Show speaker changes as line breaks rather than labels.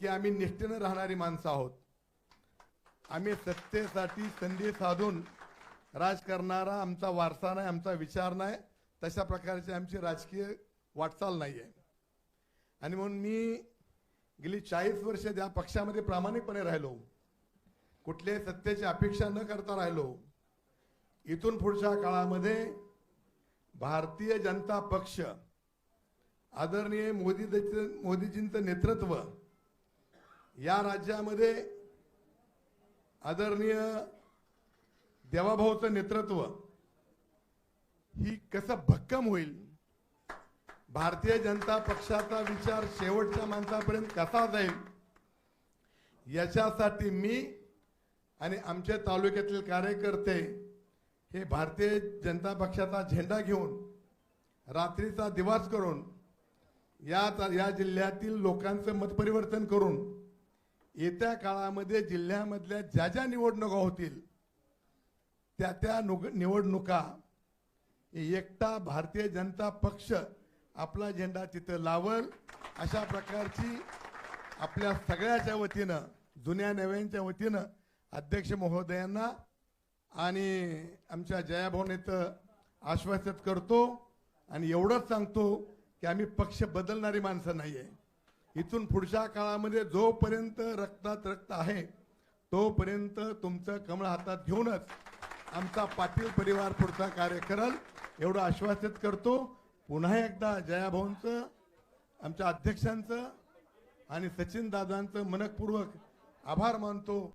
की आम्ही निष्ठेनं राहणारी माणसं आहोत. आम्ही सत्तेसाठी संधी साधून राज करणारा आमचा वारसा नाही आमचा विचार नाही तशा प्रकारची आमची राजकीय वाटचाल नाही आहे आणि म्हणून मी गेली चाळीस वर्ष त्या पक्षामध्ये प्रामाणिकपणे राहिलो कुठल्याही सत्तेची अपेक्षा न करता राहिलो इथून पुढच्या काळामध्ये भारतीय जनता पक्ष आदरणीय मोदी मोदीजींचं नेतृत्व या राज्यामध्ये आदरणीय देवाभाऊचं नेतृत्व ही कसं भक्कम होईल? भारतीय जनता पक्षाचा विचार शेवटच्या माणसापर्यंत कसा जाईल? याच्यासाठी मी आणि आमच्या तालुक्यातील कार्यकर्ते हे भारतीय जनता पक्षाचा झेंडा घेऊन रात्रीचा दिवास करून या या जिल्ह्यातील लोकांचं मतपरिवर्तन करून येत्या काळामध्ये जिल्ह्यामधल्या ज्या ज्या निवडणुका होतील त्या त्या नुग- निवडणुका एकटा भारतीय जनता पक्ष आपला झेंडा तिथं लावल अशा प्रकारची आपल्या सगळ्याच्या वतीनं जुन्या नव्यांच्या वतीनं अध्यक्ष महोदयांना आणि आमच्या जयाभाऊन इथं आश्वासित करतो आणि एवढंच सांगतो की आम्ही पक्ष बदलणारी माणसं नाही आहे इथून पुढच्या काळामध्ये जोपर्यंत रक्तात रक्त आहे तोपर्यंत तुमचं कमळ हातात घेऊनच आमचा पाटील परिवार पुढचा कार्य करल. एवढं आश्वासित करतो. पुन्हा एकदा जयाभाऊंचं आमच्या अध्यक्षांचं आणि सचिन दादांचं मनपूर्वक आभार मानतो.